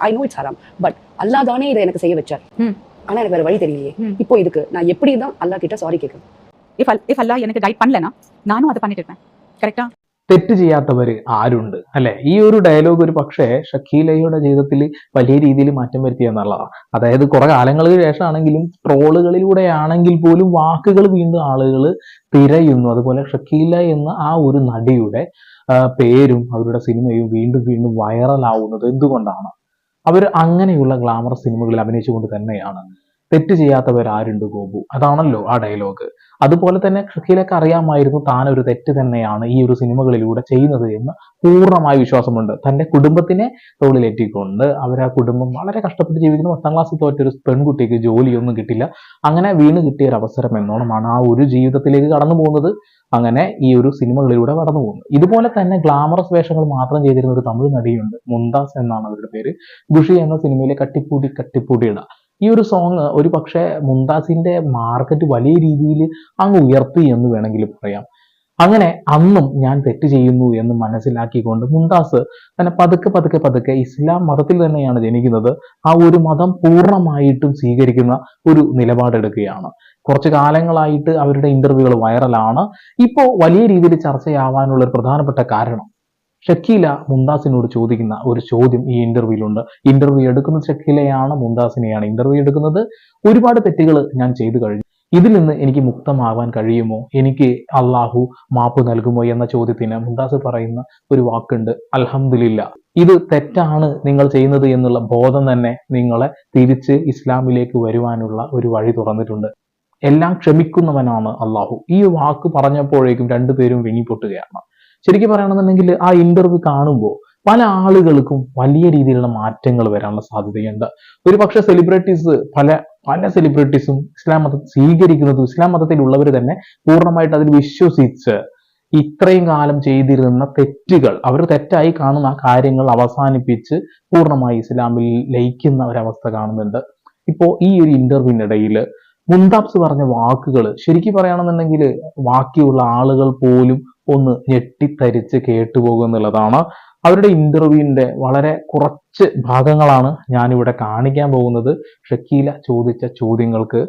I know it's ஹராம் but அல்லாஹ் தானே இதை எனக்கு செய்ய வச்சார் ம். ஆனா எனக்கு வேற வழி தெரியலையே ம். இப்போ இதுக்கு நான் எப்படி தான் அல்லாஹ் கிட்ட சாரி கேட்கணும் இஃப் அல் இஃப் அல்லா எனக்கு கைட் பண்ணலனா நானும் அதை பண்ணிட்டு இருப்பேன் கரெக்டா തെറ്റ് ചെയ്യാത്തവര് ആരുണ്ട് അല്ലെ ഈ ഒരു ഡയലോഗ് ഒരു പക്ഷേ ഷക്കീലയുടെ ജീവിതത്തിൽ വലിയ രീതിയിൽ മാറ്റം വരുത്തി എന്നുള്ളതാണ് അതായത് കുറെ കാലങ്ങൾക്ക് ശേഷമാണെങ്കിലും ട്രോളുകളിലൂടെ ആണെങ്കിൽ പോലും വാക്കുകൾ വീണ്ടും ആളുകൾ തിരയുന്നു അതുപോലെ ഷക്കീല എന്ന ആ ഒരു നടിയുടെ ആ, പേരും അവരുടെ സിനിമയും വീണ്ടും വീണ്ടും വൈറലാവുന്നത് എന്തുകൊണ്ടാണ് അവർ അങ്ങനെയുള്ള ഗ്ലാമറസ് സിനിമകളിൽ അഭിനയിച്ചുകൊണ്ട് തന്നെയാണ് തെറ്റ് ചെയ്യാത്തവർ ആരുണ്ട് ഗോപു. അതാണല്ലോ ആ ഡയലോഗ്. അതുപോലെ തന്നെ ഷക്കീലക്ക് അറിയാമായിരുന്നു താൻ ഒരു തെറ്റ് തന്നെയാണ് ഈ ഒരു സിനിമകളിലൂടെ ചെയ്യുന്നത് എന്ന് പൂർണമായ വിശ്വാസമുണ്ട്. തന്റെ കുടുംബത്തിനെ തോളിലേറ്റിക്കൊണ്ട് ആ കുടുംബം വളരെ കഷ്ടപ്പെട്ട് ജീവിക്കുന്ന. പത്താം ക്ലാസ്സിൽ തോറ്റൊരു പെൺകുട്ടിക്ക് ജോലിയൊന്നും കിട്ടില്ല. അങ്ങനെ വീണ് കിട്ടിയ ഒരു അവസരം എന്നോണമാണ് ആ ഒരു ജീവിതത്തിലേക്ക് കടന്നു പോകുന്നത്. അങ്ങനെ ഈ ഒരു സിനിമകളിലൂടെ കടന്നു പോകുന്നു. ഇതുപോലെ തന്നെ ഗ്ലാമറസ് വേഷങ്ങൾ മാത്രം ചെയ്തിരുന്ന ഒരു തമിഴ് നടിയുണ്ട് മുന്താസ് എന്നാണ് അവരുടെ പേര്. ഖുഷി എന്ന സിനിമയിലെ കട്ടിപ്പൂടി കട്ടിപ്പൂടിയിട ഈ ഒരു സോങ് ഒരു പക്ഷേ മുംതാസിന്റെ മാർക്കറ്റ് വലിയ രീതിയിൽ അങ്ങ് ഉയർത്തി എന്ന് വേണമെങ്കിൽ പറയാം. അങ്ങനെ അന്നും ഞാൻ തെറ്റ് ചെയ്യുന്നു എന്ന് മനസ്സിലാക്കിക്കൊണ്ട് മുംതാസ് തന്നെ പതുക്കെ പതുക്കെ പതുക്കെ ഇസ്ലാം മതത്തിൽ തന്നെയാണ് ജനിക്കുന്നത്. ആ ഒരു മതം പൂർണമായിട്ടും സ്വീകരിക്കുന്ന ഒരു നിലപാടെടുക്കുകയാണ്. കുറച്ച് കാലങ്ങളായിട്ട് അവരുടെ ഇന്റർവ്യൂകൾ വൈറലാണ് ഇപ്പോൾ വലിയ രീതിയിൽ ചർച്ചയാവാനുള്ള ഒരു പ്രധാനപ്പെട്ട കാരണം ഷക്കീല മുംതാസിനോട് ചോദിക്കുന്ന ഒരു ചോദ്യം ഈ ഇന്റർവ്യൂവിലുണ്ട് ഇന്റർവ്യൂ എടുക്കുന്ന ഷക്കീലയാണ് മുംതാസിനെയാണ്. ഇന്റർവ്യൂ എടുക്കുന്നത് ഒരുപാട് തെറ്റുകൾ ഞാൻ ചെയ്തു കഴിഞ്ഞു. ഇതിൽ നിന്ന് എനിക്ക് മുക്തമാവാൻ കഴിയുമോ? എനിക്ക് അള്ളാഹു മാപ്പ് നൽകുമോ എന്ന ചോദ്യത്തിന് മുംതാസ് പറയുന്ന ഒരു വാക്കുണ്ട് അലഹമില്ല ഇത് തെറ്റാണ് നിങ്ങൾ ചെയ്യുന്നത് എന്നുള്ള ബോധം തന്നെ നിങ്ങളെ തിരിച്ച് ഇസ്ലാമിലേക്ക് വരുവാനുള്ള ഒരു വഴി തുറന്നിട്ടുണ്ട്. എല്ലാം ക്ഷമിക്കുന്നവനാണ് അള്ളാഹു. ഈ വാക്ക് പറഞ്ഞപ്പോഴേക്കും രണ്ടുപേരും വിങ്ങിപ്പൊട്ടുകയാണ്. ശരിക്കും പറയുകയാണെന്നുണ്ടെങ്കിൽ ആ ഇന്റർവ്യൂ കാണുമ്പോൾ പല ആളുകൾക്കും വലിയ രീതിയിലുള്ള മാറ്റങ്ങൾ വരാനുള്ള സാധ്യതയുണ്ട്. ഒരു പക്ഷേ സെലിബ്രിറ്റീസ് പല പല സെലിബ്രിറ്റീസും ഇസ്ലാം മതം സ്വീകരിക്കുന്നതും ഇസ്ലാം മതത്തിലുള്ളവർ തന്നെ പൂർണമായിട്ട് അതിൽ വിശ്വസിച്ച് ഇത്രയും കാലം ചെയ്തിരുന്ന തെറ്റുകൾ അവർ തെറ്റായി കാണുന്ന ആ കാര്യങ്ങൾ അവസാനിപ്പിച്ച് പൂർണമായി ഇസ്ലാമിൽ ലയിക്കുന്ന ഒരവസ്ഥ കാണുന്നുണ്ട്. ഇപ്പോൾ ഈ ഒരു ഇന്റർവ്യൂവിനിടയിൽ മുന്താബ്സ് പറഞ്ഞ വാക്കുകൾ ശരിക്കും പറയുകയാണെന്നുണ്ടെങ്കിൽ ബാക്കിയുള്ള ആളുകൾ പോലും ഒന്ന് ഞെട്ടിത്തരിച്ച് കേട്ടുപോകും എന്നുള്ളതാണ് അവരുടെ ഇന്റർവ്യൂവിന്റെ വളരെ കുറച്ച് ഭാഗങ്ങളാണ് ഞാനിവിടെ കാണിക്കാൻ പോകുന്നത് ഷക്കീല ചോദിച്ച ചോദ്യങ്ങൾക്ക്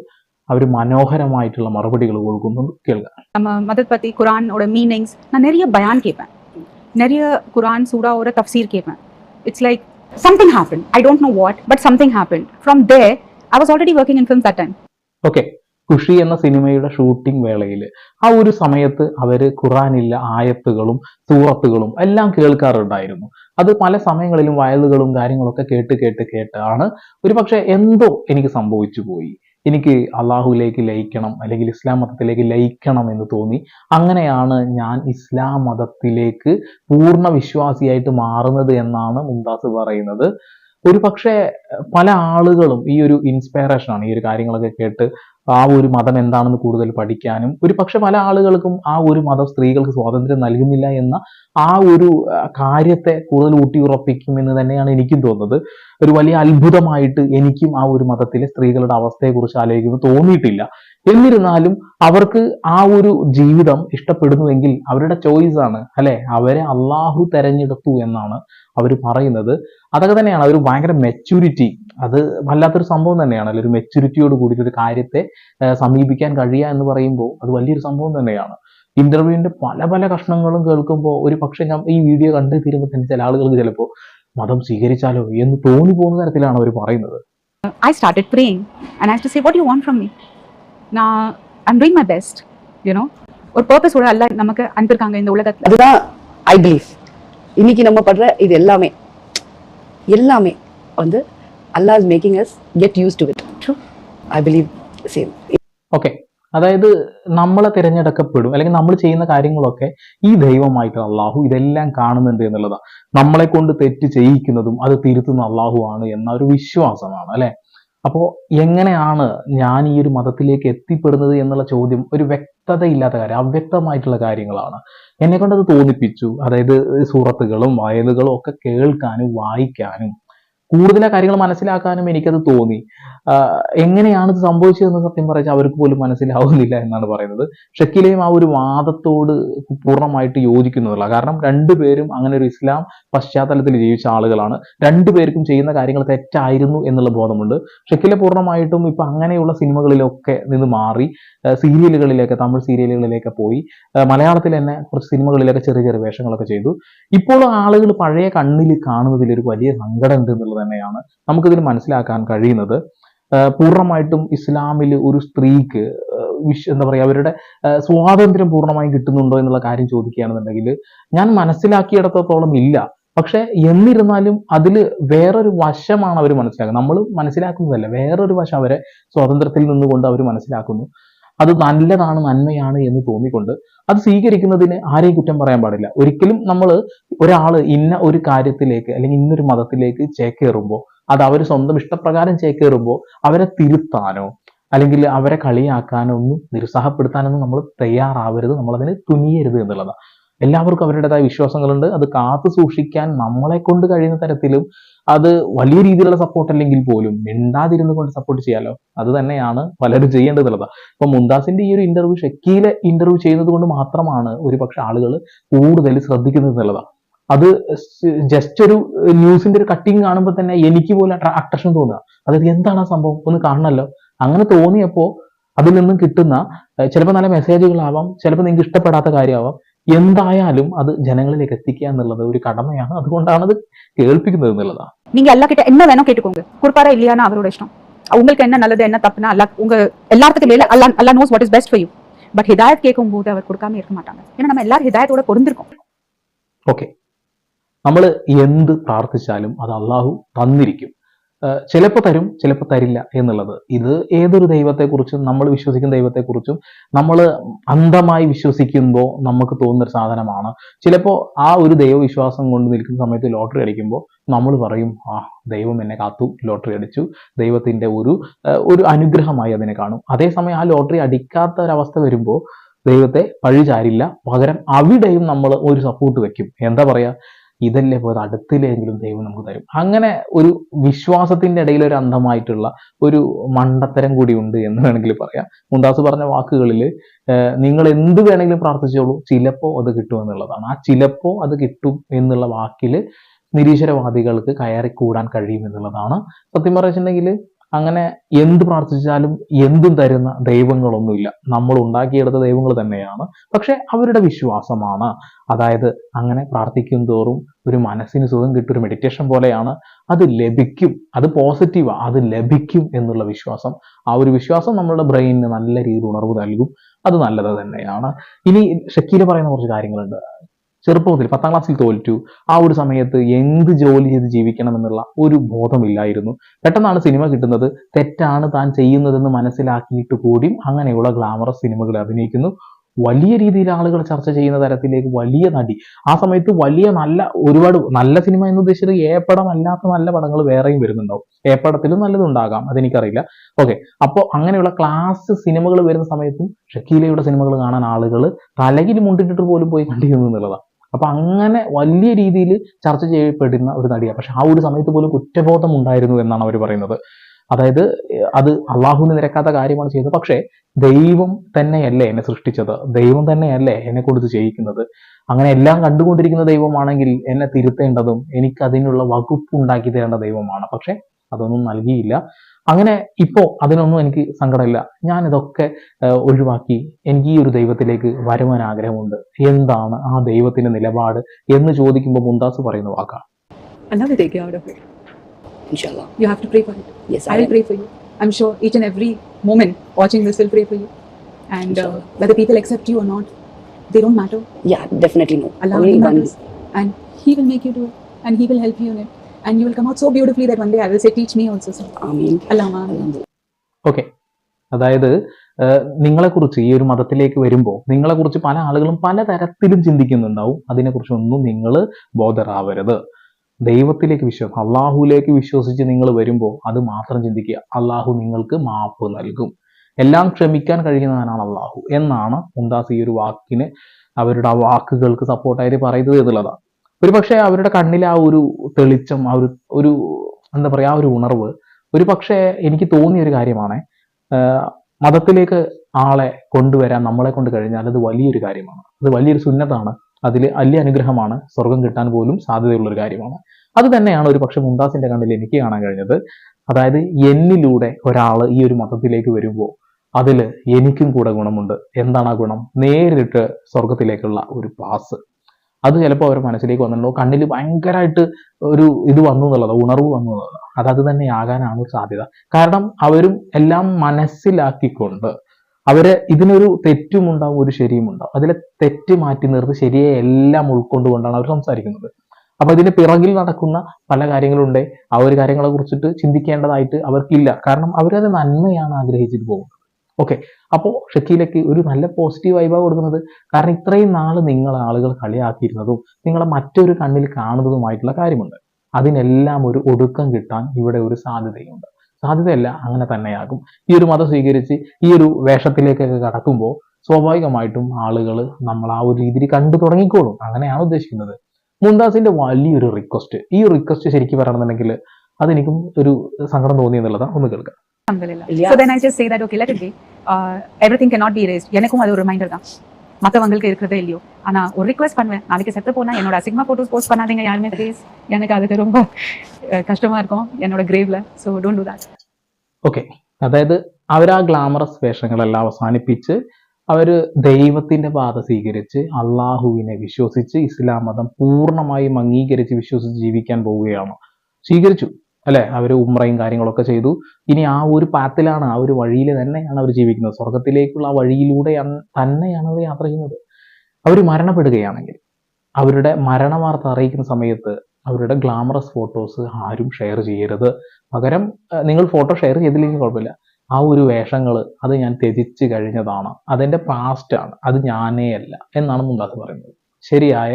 അവർ മനോഹരമായിട്ടുള്ള മറുപടികൾ കൊടുക്കുന്നുണ്ട് കേൾക്കാം நம்ம மதத்தை பத்தி குரானோட மீனிங்ஸ் நான் நிறைய பயான் கேட்பேன் நிறைய குரான் சூடாவோட தஃப்சீர் கேட்பேன் it's like something happen I don't know what but something happen from the I was already working in film that time okay Khushi എന്ന സിനിമയുടെ ഷൂട്ടിംഗ് വേളയിൽ ആ ഒരു സമയത്ത് അവർ ഖുറാനില്ല ആയത്തുകളും സൂറത്തുകളും എല്ലാം കേൾക്കാറുണ്ടായിരുന്നു. അത് പല സമയങ്ങളിലും വയലുകളും കാര്യങ്ങളൊക്കെ കേട്ട് കേട്ട് കേട്ടാണ് ഒരു പക്ഷേ എന്തോ എനിക്ക് സംഭവിച്ചു പോയി. എനിക്ക് അള്ളാഹുലേക്ക് ലയിക്കണം അല്ലെങ്കിൽ ഇസ്ലാം മതത്തിലേക്ക് ലയിക്കണം എന്ന് തോന്നി. അങ്ങനെയാണ് ഞാൻ ഇസ്ലാം മതത്തിലേക്ക് പൂർണ വിശ്വാസിയായിട്ട് മാറുന്നത് എന്നാണ് മുംതാസ് പറയുന്നത്. ഒരു പക്ഷേ പല ആളുകളും ഈ ഒരു ഇൻസ്പയറേഷനാണ് ഈ ഒരു കാര്യങ്ങളൊക്കെ കേട്ട് ആ ഒരു മതം എന്താണെന്ന് കൂടുതൽ പഠിക്കാനും ഒരു പക്ഷെ പല ആളുകൾക്കും ആ ഒരു മതം സ്ത്രീകൾക്ക് സ്വാതന്ത്ര്യം നൽകുന്നില്ല എന്ന ആ ഒരു കാര്യത്തെ കൂടുതൽ ഊട്ടിയുറപ്പിക്കുമെന്ന് തന്നെയാണ് എനിക്കും തോന്നുന്നത്. ഒരു വലിയ അത്ഭുതമായിട്ട് എനിക്കും ആ ഒരു മതത്തിലെ സ്ത്രീകളുടെ അവസ്ഥയെക്കുറിച്ച് ആലോചിക്കുമ്പോൾ തോന്നിയിട്ടില്ല. എന്നിരുന്നാലും അവർക്ക് ആ ഒരു ജീവിതം ഇഷ്ടപ്പെടുന്നുവെങ്കിൽ അവരുടെ ചോയ്സ് ആണ് അല്ലെ? അവരെ അള്ളാഹു തെരഞ്ഞെടുത്തു എന്നാണ് അവർ പറയുന്നത്. അതൊക്കെ തന്നെയാണ് ഒരു ഭയങ്കര മെച്യൂരിറ്റി അത് വല്ലാത്തൊരു സംഭവം തന്നെയാണ് അല്ലെ? ഒരു മെച്യൂരിറ്റിയോട് കൂടിയിട്ട് ഒരു കാര്യത്തെ സമീപിക്കാൻ കഴിയുക എന്ന് പറയുമ്പോൾ അത് വലിയൊരു സംഭവം തന്നെയാണ്. ഇന്റർവ്യൂവിന്റെ പല പല കഷ്ണങ്ങളും കേൾക്കുമ്പോൾ ഒരു പക്ഷെ ഞാൻ ഈ വീഡിയോ കണ്ടു തീരുമ്പോൾ തന്നെ ചില ആളുകൾക്ക് ചിലപ്പോൾ മതം സ്വീകരിച്ചാലോ എന്ന് തോന്നി പോകുന്ന തരത്തിലാണ് അവർ പറയുന്നത്. I started praying and I asked to say, What do you want from me? நான் I'm doing my best, you know. ஒரு பர்பஸோட அல்ல நமக்கு அனுப்பியிருக்காங்க இந்த உலகத்துல அதுதான் ஐ பிலீவ் இன்னைக்கு நம்ம படுற இது எல்லாமே எல்லாமே வந்து Allah is making us get used to it True. I believe same okay അതായത് നമ്മളെ തിരഞ്ഞെടുക്കപ്പെടും അല്ലെങ്കിൽ നമ്മൾ ചെയ്യുന്ന കാര്യങ്ങളൊക്കെ ഈ ദൈവമായിട്ട് അള്ളാഹു ഇതെല്ലാം കാണുന്നുണ്ട് എന്നുള്ളതാണ് നമ്മളെ കൊണ്ട് തെറ്റ് ചെയ്യിക്കുന്നതും അത് തിരുത്തുന്ന അള്ളാഹു ആണ് എന്ന ഒരു വിശ്വാസമാണ് അല്ലെ അപ്പോ എങ്ങനെയാണ് ഞാൻ ഈ ഒരു മതത്തിലേക്ക് എത്തിപ്പെടുന്നത് എന്നുള്ള ചോദ്യം ഒരു വ്യക്തതയില്ലാത്ത കാര്യം അവ്യക്തമായിട്ടുള്ള കാര്യങ്ങളാണ്. എന്നെ കൊണ്ടത് തോന്നിപ്പിച്ചു. അതായത് സൂറത്തുകളും വയലുകളും ഒക്കെ കേൾക്കാനും വായിക്കാനും കൂടുതൽ കാര്യങ്ങൾ മനസ്സിലാക്കാനും എനിക്കത് തോന്നി. എങ്ങനെയാണ് ഇത് സംഭവിച്ചതെന്ന് സത്യം പറഞ്ഞാൽ അവർക്ക് പോലും മനസ്സിലാവുന്നില്ല എന്നാണ് പറയുന്നത്. ഷക്കിലെയും ആ ഒരു വാദത്തോട് പൂർണമായിട്ട് യോജിക്കുന്നതല്ല കാരണം രണ്ടുപേരും അങ്ങനെ ഒരു ഇസ്ലാം പശ്ചാത്തലത്തിൽ ജീവിച്ച ആളുകളാണ്. രണ്ടുപേർക്കും ചെയ്യുന്ന കാര്യങ്ങൾ തെറ്റായിരുന്നു എന്നുള്ള ബോധമുണ്ട്. ഷക്കിലെ പൂർണമായിട്ടും ഇപ്പൊ അങ്ങനെയുള്ള സിനിമകളിലൊക്കെ നിന്ന് മാറി. സീരിയലുകളിലേക്ക് തമിഴ് സീരിയലുകളിലേക്ക് പോയി. മലയാളത്തിൽ തന്നെ കുറച്ച് സിനിമകളിലൊക്കെ ചെറിയ ചെറിയ വേഷങ്ങളൊക്കെ ചെയ്തു. ഇപ്പോഴും ആളുകൾ പഴയ കണ്ണിൽ കാണുന്നതിൽ ഒരു വലിയ സങ്കടം ഉണ്ട് എന്നുള്ളത് തന്നെയാണ് നമുക്കിതിൽ മനസ്സിലാക്കാൻ കഴിയുന്നത്. പൂർണമായിട്ടും ഇസ്ലാമിൽ ഒരു സ്ത്രീക്ക് വിശ് എന്താ പറയുക അവരുടെ സ്വാതന്ത്ര്യം പൂർണമായും കിട്ടുന്നുണ്ടോ എന്നുള്ള കാര്യം ചോദിക്കുകയാണെന്നുണ്ടെങ്കിൽ ഞാൻ മനസ്സിലാക്കിയിടത്തോളം ഇല്ല. പക്ഷെ എന്നിരുന്നാലും അതിൽ വേറൊരു വശമാണ് അവർ മനസ്സിലാക്കുന്നത്. നമ്മൾ മനസ്സിലാക്കുന്നതല്ല. വേറൊരു വശം അവരെ സ്വാതന്ത്ര്യത്തിൽ നിന്നുകൊണ്ട് അവർ മനസ്സിലാക്കുന്നു. അത് നല്ലതാണ് നന്മയാണ് എന്ന് തോന്നിക്കൊണ്ട് അത് സ്വീകരിക്കുന്നതിന് ആരെയും കുറ്റം പറയാൻ പാടില്ല. ഒരിക്കലും നമ്മൾ ഒരാൾ ഇന്ന ഒരു കാര്യത്തിലേക്ക് അല്ലെങ്കിൽ ഇന്നൊരു മതത്തിലേക്ക് ചേക്കേറുമ്പോൾ അത് അവർ സ്വന്തം ഇഷ്ടപ്രകാരം ചേക്കേറുമ്പോൾ അവരെ തിരുത്താനോ അല്ലെങ്കിൽ അവരെ കളിയാക്കാനോ ഒന്നും നിരുത്സാഹപ്പെടുത്താനൊന്നും നമ്മൾ തയ്യാറാവരുത് നമ്മളതിന് തുനിയരുത് എന്നുള്ളതാണ്. എല്ലാവർക്കും അവരുടേതായ വിശ്വാസങ്ങളുണ്ട്. അത് കാത്തു സൂക്ഷിക്കാൻ നമ്മളെ കൊണ്ട് കഴിയുന്ന തരത്തിലും അത് വലിയ രീതിയിലുള്ള സപ്പോർട്ട് അല്ലെങ്കിൽ പോലും മിണ്ടാതിരുന്നു കൊണ്ട് സപ്പോർട്ട് ചെയ്യാലോ? അത് തന്നെയാണ് പലരും ചെയ്യേണ്ടതുള്ളത്. ഇപ്പൊ മുംതാസിന്റെ ഈ ഒരു ഇന്റർവ്യൂ ഷക്കീലെ ഇന്റർവ്യൂ ചെയ്യുന്നത് കൊണ്ട് മാത്രമാണ് ഒരു പക്ഷെ ആളുകൾ കൂടുതൽ ശ്രദ്ധിക്കുന്നത് എന്നുള്ളതാണ്. അത് ജസ്റ്റ് ഒരു ന്യൂസിന്റെ ഒരു കട്ടിങ് കാണുമ്പോൾ തന്നെ എനിക്ക് പോലും അട്രാക്ഷൻ തോന്നുക. അതായത് എന്താണ് ആ സംഭവം? ഒന്ന് കാണണല്ലോ അങ്ങനെ തോന്നിയപ്പോൾ അതിൽ നിന്നും കിട്ടുന്ന ചിലപ്പോൾ നല്ല മെസ്സേജുകളാവാം ചിലപ്പോൾ നിങ്ങൾക്ക് ഇഷ്ടപ്പെടാത്ത കാര്യമാവാം. എന്തായാലും അത് ജനങ്ങളിലേക്ക് എത്തിക്കുക എന്നുള്ളത് ഒരു കടമയാണ്. അതുകൊണ്ടാണ് അത് കേൾപ്പിക്കുന്നത് എന്നുള്ളതാണ്. കേട്ട് എന്നെ വേണോ കേട്ടുക്കോങ്ക് കുർപ്പാറ ഇല്ലയാണ് അവരുടെ ഇഷ്ടം അവങ്ങൾക്ക് എന്നെ നല്ലത് എന്നെ തപ്പന അല്ല ഉങ്ക എല്ലാത്തിലും അല്ല knows what is best for you but Hidayath കേൾക്കും അവർ കൊടുക്കാമേ ഇരിക്ക മാറ്റാണ് പിന്നെ നമ്മൾ എല്ലാവരും ഹിദായത്തോടെ പൊറുന്തിരിക്കും ഓക്കേ നമ്മൾ എന്ത് പ്രാർത്ഥിച്ചാലും അത് അല്ലാഹു തന്നിരിക്കും. ചിലപ്പോൾ തരും ചിലപ്പോൾ തരില്ല എന്നുള്ളത്. ഇത് ഏതൊരു ദൈവത്തെക്കുറിച്ചും നമ്മൾ വിശ്വസിക്കുന്ന ദൈവത്തെക്കുറിച്ചും നമ്മൾ അന്ധമായി വിശ്വസിക്കുമ്പോൾ നമുക്ക് തോന്നുന്നൊരു സാധനമാണ്. ചിലപ്പോൾ ആ ഒരു ദൈവവിശ്വാസം കൊണ്ട് നിൽക്കുന്ന സമയത്ത് ലോട്ടറി അടിക്കുമ്പോൾ നമ്മൾ പറയും ആ ദൈവം എന്നെ കാത്തു ലോട്ടറി അടിച്ചു. ദൈവത്തിന്റെ ഒരു ഒരു അനുഗ്രഹമായി അതിനെ കാണും. അതേസമയം ആ ലോട്ടറി അടിക്കാത്ത ഒരവസ്ഥ വരുമ്പോൾ ദൈവത്തെ പഴിചാരില്ല പകരം അവിടെയും നമ്മൾ ഒരു സപ്പോർട്ട് വെക്കും. എന്താ പറയാ? ഇതല്ലേ പോയത്? അടുത്തില്ലെങ്കിലും ദൈവം നമുക്ക് തരും. അങ്ങനെ ഒരു വിശ്വാസത്തിന്റെ ഇടയിൽ ഒരു അന്ധമായിട്ടുള്ള ഒരു മണ്ടത്തരം കൂടി ഉണ്ട് എന്ന് വേണമെങ്കിൽ പറയാം. മുന്താസ് പറഞ്ഞ വാക്കുകളിൽ നിങ്ങൾ എന്ത് വേണമെങ്കിലും പ്രാർത്ഥിച്ചോളൂ ചിലപ്പോൾ അത് കിട്ടും എന്നുള്ളതാണ്. ആ ചിലപ്പോൾ അത് കിട്ടും എന്നുള്ള വാക്കിൽ നിരീശ്വരവാദികൾക്ക് കയറിക്കൂടാൻ കഴിയും എന്നുള്ളതാണ്. സത്യം പറഞ്ഞിട്ടുണ്ടെങ്കിൽ അങ്ങനെ എന്ത് പ്രാർത്ഥിച്ചാലും എന്തും തരുന്ന ദൈവങ്ങളൊന്നുമില്ല. നമ്മൾ ഉണ്ടാക്കിയെടുത്ത ദൈവങ്ങൾ തന്നെയാണ്. പക്ഷെ അവരുടെ വിശ്വാസമാണ്. അതായത് അങ്ങനെ പ്രാർത്ഥിക്കും തോറും ഒരു മനസ്സിന് സുഖം കിട്ടും ഒരു മെഡിറ്റേഷൻ പോലെയാണ്. അത് ലഭിക്കും. അത് പോസിറ്റീവാ അത് ലഭിക്കും എന്നുള്ള വിശ്വാസം. ആ ഒരു വിശ്വാസം നമ്മളുടെ ബ്രെയിനിന് നല്ല രീതിയിൽ ഉണർവ് നൽകും. അത് നല്ലത് തന്നെയാണ്. ഇനി ഷക്കീല പറയുന്ന കുറച്ച് കാര്യങ്ങളുണ്ട്. ചെറുപ്പത്തിൽ പത്താം ക്ലാസ്സിൽ തോറ്റു. ആ ഒരു സമയത്ത് എന്ത് ജോലി ചെയ്ത് ജീവിക്കണം എന്നുള്ള ഒരു ബോധമില്ലായിരുന്നു. പെട്ടെന്നാണ് സിനിമ കിട്ടുന്നത്. തെറ്റാണ് താൻ ചെയ്യുന്നതെന്ന് മനസ്സിലാക്കിയിട്ട് കൂടിയും അങ്ങനെയുള്ള ഗ്ലാമറസ് സിനിമകൾ അഭിനയിക്കുന്നു. വലിയ രീതിയിൽ ആളുകൾ ചർച്ച ചെയ്യുന്ന തരത്തിലേക്ക് വലിയ നടി. ആ സമയത്ത് വലിയ നല്ല ഒരുപാട് നല്ല സിനിമ എന്ന് ഉദ്ദേശിച്ചത് ഏപ്പടം അല്ലാത്ത നല്ല പടങ്ങൾ വേറെയും വരുന്നുണ്ടാവും. ഏപ്പടത്തിലും നല്ലതുണ്ടാകാം അതെനിക്കറിയില്ല. ഓക്കെ അപ്പോൾ അങ്ങനെയുള്ള ക്ലാസ് സിനിമകൾ വരുന്ന സമയത്തും ഷക്കീലയുടെ സിനിമകൾ കാണാൻ ആളുകൾ തലകിൽ മുണ്ടിട്ടിട്ട് പോലും പോയി കണ്ടിരുന്നു എന്നുള്ളതാണ് അപ്പൊ അങ്ങനെ വലിയ രീതിയിൽ ചർച്ച ചെയ്യപ്പെടുന്ന ഒരു നടിയാണ്. പക്ഷെ ആ ഒരു സമയത്ത് പോലും കുറ്റബോധം ഉണ്ടായിരുന്നു എന്നാണ് അവർ പറയുന്നത്. അതായത് അത് അള്ളാഹുവിന് നിരക്കാത്ത കാര്യമാണ് ചെയ്തത്. പക്ഷേ ദൈവം തന്നെയല്ലേ എന്നെ സൃഷ്ടിച്ചത്? ദൈവം തന്നെയല്ലേ എന്നെ കൊടുത്ത് ചെയ്യിക്കുന്നത്? അങ്ങനെ എല്ലാം കണ്ടുകൊണ്ടിരിക്കുന്ന ദൈവമാണെങ്കിൽ എന്നെ തിരുത്തേണ്ടതും എനിക്ക് അതിനുള്ള വകുപ്പ് ഉണ്ടാക്കി തരേണ്ട ദൈവമാണ്. പക്ഷെ അതൊന്നും നൽകിയില്ല അങ്ങനെ ഇപ്പോൾ അതിനൊന്നും എനിക്ക് സങ്കടമില്ല ഞാൻ ഇതൊക്കെ ഒഴിവാക്കി എനിക്ക് ഈ ഒരു ദൈവത്തിലേക്ക് വരുവാൻ ആഗ്രഹമുണ്ട് എന്താണ് ആ ദൈവത്തിന്റെ നിലപാട് എന്ന് ചോദിക്കുമ്പോൾ മുന്താസ് പറയുന്ന വാക്കാണ് Allah will take out of it. Inshallah. You have to pray for it. Yes, I will pray for you. I'm sure each and every woman watching this will pray for you. And uh, whether people accept you or not, they don't matter. Yeah, definitely no. Allah only one. And He will make you do it. And He will help you in it. And you will come out so beautifully that one day I will say, Teach me also. Sir. Amen. Allah, Okay. അതായത് നിങ്ങളെക്കുറിച്ച് ഈ ഒരു മതത്തിലേക്ക് വരുമ്പോൾ നിങ്ങളെക്കുറിച്ച് പല ആളുകളും പല തരത്തിലും ചിന്തിക്കുന്നുണ്ടാവും അതിനെക്കുറിച്ചൊന്നും നിങ്ങൾ ബോധറാവരുത് ദൈവത്തിലേക്ക് വിശ്വാസം അള്ളാഹുലേക്ക് വിശ്വസിച്ച് നിങ്ങൾ വരുമ്പോൾ അത് മാത്രം ചിന്തിക്കുക അള്ളാഹു നിങ്ങൾക്ക് മാപ്പ് നൽകും എല്ലാം ക്ഷമിക്കാൻ കഴിയുന്നവനാണ് അള്ളാഹു എന്നാണ് മുന്താസ് ഈ ഒരു വാക്കിന് അവരുടെ ആ വാക്കുകൾക്ക് സപ്പോർട്ടായിട്ട് പറയുന്നത് എന്നുള്ളതാണ് ഒരു പക്ഷേ അവരുടെ കണ്ണിൽ ആ ഒരു തെളിച്ചം ആ ഒരു ഒരു എന്താ പറയുക ആ ഒരു ഉണർവ് ഒരു പക്ഷേ എനിക്ക് തോന്നിയ ഒരു കാര്യമാണ്. മതത്തിലേക്ക് ആളെ കൊണ്ടുവരാൻ നമ്മളെ കൊണ്ട് കഴിഞ്ഞാൽ അത് വലിയൊരു കാര്യമാണ്. അത് വലിയൊരു സുന്നത്താണ്. അതിൽ വലിയ അനുഗ്രഹമാണ്. സ്വർഗം കിട്ടാൻ പോലും സാധ്യതയുള്ളൊരു കാര്യമാണ്. അത് തന്നെയാണ് ഒരു പക്ഷെ മുംതാസിന്റെ കണ്ണിൽ എനിക്ക് കാണാൻ കഴിഞ്ഞത്. അതായത് എന്നിലൂടെ ഒരാൾ ഈ ഒരു മതത്തിലേക്ക് വരുമ്പോൾ അതിൽ എനിക്കും കൂടെ ഗുണമുണ്ട്. എന്താണ് ആ ഗുണം? നേരിട്ട് സ്വർഗത്തിലേക്കുള്ള ഒരു പാസ്. അത് ചിലപ്പോൾ അവരുടെ മനസ്സിലേക്ക് വന്നിട്ടുണ്ടോ? കണ്ണിൽ ഭയങ്കരമായിട്ട് ഒരു ഇത് വന്നു എന്നുള്ളത് ഉണർവ് വന്നു എന്നുള്ളത്. അത് അത് തന്നെ ആകാനാണ് സാധ്യത. കാരണം അവരും എല്ലാം മനസ്സിലാക്കിക്കൊണ്ട് അവർ ഇതിനൊരു തെറ്റും ഉണ്ടാവും ഒരു ശരിയും ഉണ്ടാവും. അതിലെ തെറ്റ് മാറ്റി നിർത്തി ശരിയെ എല്ലാം ഉൾക്കൊണ്ടുകൊണ്ടാണ് അവർ സംസാരിക്കുന്നത്. അപ്പൊ ഇതിന് പിറകിൽ നടക്കുന്ന പല കാര്യങ്ങളുണ്ട്. ആ ഒരു കാര്യങ്ങളെ കുറിച്ചിട്ട് ചിന്തിക്കേണ്ടതായിട്ട് അവർക്കില്ല. കാരണം അവരത് നന്മയാണ് ആഗ്രഹിച്ചിട്ട് പോകുന്നത്. ഓക്കെ അപ്പോൾ ഷക്കീലയ്ക്ക് ഒരു നല്ല പോസിറ്റീവ് വൈബാണ് കൊടുക്കുന്നത്. കാരണം ഇത്രയും നാൾ നിങ്ങൾ ആളുകൾ കളിയാക്കിയിരുന്നതും നിങ്ങളെ മറ്റൊരു കണ്ണിൽ കാണുന്നതുമായിട്ടുള്ള കാര്യമുണ്ട്. അതിനെല്ലാം ഒരു ഒടുക്കം കിട്ടാൻ ഇവിടെ ഒരു സാധ്യതയുണ്ട്. സാധ്യതയല്ല അങ്ങനെ തന്നെയാകും. ഈ ഒരു മതം സ്വീകരിച്ച് ഈ ഒരു വേഷത്തിലേക്കൊക്കെ കടക്കുമ്പോൾ സ്വാഭാവികമായിട്ടും ആളുകൾ നമ്മൾ ആ ഒരു രീതിയിൽ കണ്ടു തുടങ്ങിക്കോളും. അങ്ങനെയാണ് ഉദ്ദേശിക്കുന്നത്. മുംതാസിന്റെ വലിയൊരു റിക്വസ്റ്റ് ഈ റിക്വസ്റ്റ് ശരിക്കും പറയണമെന്നുണ്ടെങ്കിൽ അതെനിക്കും ഒരു സങ്കടം തോന്നി എന്നുള്ളതാണ് ഒന്ന് കേൾക്കാം. Alhamdulillah. Yeah. So then I just say that, okay, let it be. Uh, everything cannot be erased. எனக்கும் அது ஒரு ரிமைண்டர் தான் மற்றவங்களுக்கு இருக்கிறதே இல்லையோ ஆனா ஒரு ரிக்வெஸ்ட் பண்ணுவேன் நாளைக்கு செத்து போனா என்னோட அசிங்கமா போட்டோஸ் போஸ்ட் பண்ணாதீங்க யாருமே ப்ளீஸ் எனக்கு அதுக்கு ரொம்ப அஹ், கஷ்டமா இருக்கும் என்னோட கிரேவ்ல so don't do that okay അതായത് അവർ ആ ഗ്ലാമറസ് വേഷങ്ങളെല്ലാം അവസാനിപ്പിച്ച് അവർ ദൈവത്തിന്റെ പാത സ്വീകരിച്ച് അള്ളാഹുവിനെ വിശ്വസിച്ച് ഇസ്ലാം മതം പൂർണ്ണമായും അംഗീകരിച്ച് വിശ്വസിച്ച് ജീവിക്കാൻ പോവുകയാണ് സ്വീകരിച്ചു അല്ലെ? അവർ ഉമ്രയും കാര്യങ്ങളൊക്കെ ചെയ്തു. ഇനി ആ ഒരു പാത്തിലാണ് ആ ഒരു വഴിയിൽ തന്നെയാണ് അവർ ജീവിക്കുന്നത്. സ്വർഗത്തിലേക്കുള്ള ആ വഴിയിലൂടെ തന്നെയാണ് അവർ യാത്ര ചെയ്യുന്നത്. അവർ മരണപ്പെടുകയാണെങ്കിൽ അവരുടെ മരണവാർത്ത അറിയിക്കുന്ന സമയത്ത് അവരുടെ ഗ്ലാമറസ് ഫോട്ടോസ് ആരും ഷെയർ ചെയ്യരുത്. പകരം നിങ്ങൾ ഫോട്ടോ ഷെയർ ചെയ്തില്ലെങ്കിൽ കുഴപ്പമില്ല. ആ ഒരു വേഷങ്ങൾ അത് ഞാൻ ത്യജിച്ച് കഴിഞ്ഞതാണ്. അതെന്റെ പാസ്റ്റാണ് അത് ഞാനേ അല്ല എന്നാണ് മുന്താസ് പറയുന്നത്. ശരിയായ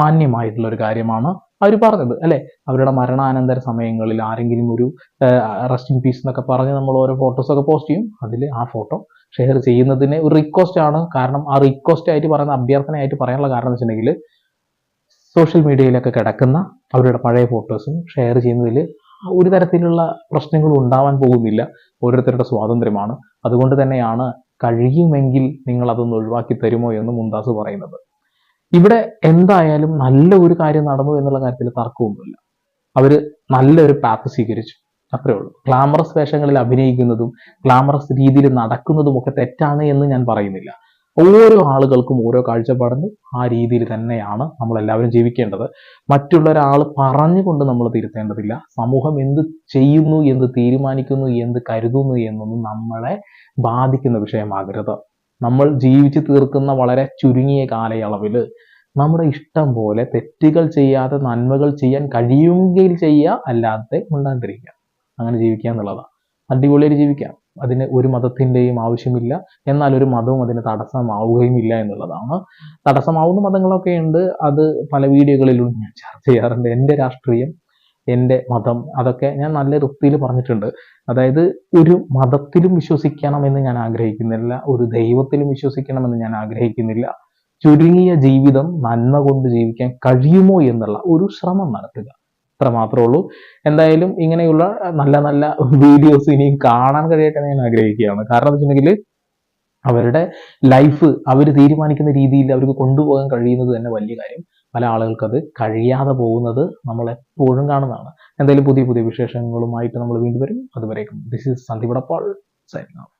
മാന്യമായിട്ടുള്ള ഒരു കാര്യമാണ്. അവർ പറഞ്ഞത് അല്ലെ? അവരുടെ മരണാനന്തര സമയങ്ങളിൽ ആരെങ്കിലും ഒരു റെസ്റ്റ് ഇൻ പീസ് എന്നൊക്കെ പറഞ്ഞ് നമ്മൾ ഓരോ ഫോട്ടോസ് ഒക്കെ പോസ്റ്റ് ചെയ്യും. അതിൽ ആ ഫോട്ടോ ഷെയർ ചെയ്യുന്നതിന് ഒരു റിക്വസ്റ്റ് ആണ്. കാരണം ആ റിക്വസ്റ്റ് ആയിട്ട് പറയുന്ന അഭ്യർത്ഥനയായിട്ട് പറയാനുള്ള കാരണം എന്ന് വെച്ചിട്ടുണ്ടെങ്കിൽ സോഷ്യൽ മീഡിയയിലൊക്കെ കിടക്കുന്ന അവരുടെ പഴയ ഫോട്ടോസും ഷെയർ ചെയ്യുന്നതിൽ ഒരു തരത്തിലുള്ള പ്രശ്നങ്ങളും ഉണ്ടാവാൻ പോകുന്നില്ല. ഓരോരുത്തരുടെ സ്വാതന്ത്ര്യമാണ്. അതുകൊണ്ട് തന്നെയാണ് കഴിയുമെങ്കിൽ നിങ്ങൾ അതൊന്ന് ഒഴിവാക്കി തരുമോ എന്ന് മുന്താസ് പറയുന്നത്. ഇവിടെ എന്തായാലും നല്ല ഒരു കാര്യം നടന്നു എന്നുള്ള കാര്യത്തിൽ തർക്കമൊന്നുമില്ല. അവർ നല്ലൊരു പാപ്പ് സ്വീകരിച്ചു. അത്രേ ഉള്ളൂ. ഗ്ലാമറസ് വേഷങ്ങളിൽ അഭിനയിക്കുന്നതും ഗ്ലാമറസ് രീതിയിൽ നടക്കുന്നതും ഒക്കെ തെറ്റാണ് എന്ന് ഞാൻ പറയുന്നില്ല. ഓരോ ആളുകൾക്കും ഓരോ കാഴ്ചപ്പാടുണ്ട്. ആ രീതിയിൽ തന്നെയാണ് നമ്മൾ എല്ലാവരും ജീവിക്കേണ്ടത്. മറ്റുള്ള ഒരാൾ പറഞ്ഞുകൊണ്ട് നമ്മൾ തിരുത്തേണ്ടതില്ല. സമൂഹം എന്ത് ചെയ്യുന്നു എന്ത് തീരുമാനിക്കുന്നു എന്ത് കരുതുന്നു എന്നൊന്നും നമ്മളെ ബാധിക്കുന്ന വിഷയമാകരുത്. നമ്മൾ ജീവിച്ചു തീർക്കുന്ന വളരെ ചുരുങ്ങിയ കാലയളവിൽ നമ്മുടെ ഇഷ്ടം പോലെ തെറ്റുകൾ ചെയ്യാതെ നന്മകൾ ചെയ്യാൻ കഴിയുമെങ്കിൽ ചെയ്യുക അല്ലാതെ ഉണ്ടാകാതിരിക്കാം അങ്ങനെ ജീവിക്കുക എന്നുള്ളതാണ് അടിപൊളിയായിട്ട് ജീവിക്കാം അതിന് ഒരു മതത്തിന്റെയും ആവശ്യമില്ല. എന്നാൽ ഒരു മതവും അതിന് തടസ്സമാവുകയും ഇല്ല എന്നുള്ളതാണ്. തടസ്സമാവുന്ന മതങ്ങളൊക്കെ ഉണ്ട്. അത് പല വീഡിയോകളിലും ഞാൻ ചർച്ച ചെയ്യാറുണ്ട്. എന്റെ രാഷ്ട്രീയം എന്റെ മതം അതൊക്കെ ഞാൻ നല്ല വൃത്തിയിൽ പറഞ്ഞിട്ടുണ്ട്. അതായത് ഒരു മതത്തിലും വിശ്വസിക്കണമെന്ന് ഞാൻ ആഗ്രഹിക്കുന്നില്ല ഒരു ദൈവത്തിലും വിശ്വസിക്കണമെന്ന് ഞാൻ ആഗ്രഹിക്കുന്നില്ല. ചുരുങ്ങിയ ജീവിതം നന്മ കൊണ്ട് ജീവിക്കാൻ കഴിയുമോ എന്നുള്ള ഒരു ശ്രമം നടത്തുക. അത്ര മാത്രമേ ഉള്ളൂ. എന്തായാലും ഇങ്ങനെയുള്ള നല്ല നല്ല വീഡിയോസ് ഇനിയും കാണാൻ കഴിയട്ടെ ഞാൻ ആഗ്രഹിക്കുകയാണ്. കാരണം എന്ന് വെച്ചിട്ടുണ്ടെങ്കിൽ അവരുടെ ലൈഫ് അവർ തീരുമാനിക്കുന്ന രീതിയിൽ അവർക്ക് കൊണ്ടുപോകാൻ കഴിയുന്നത് തന്നെ വലിയ കാര്യം. പല ആളുകൾക്കത് കഴിയാതെ പോകുന്നത് നമ്മൾ എപ്പോഴും കാണുന്നതാണ്. എന്തായാലും പുതിയ പുതിയ വിശേഷങ്ങളുമായിട്ട് നമ്മൾ വീണ്ടും വരും. അതുവരേക്കും. This is Sandeep Dappal signing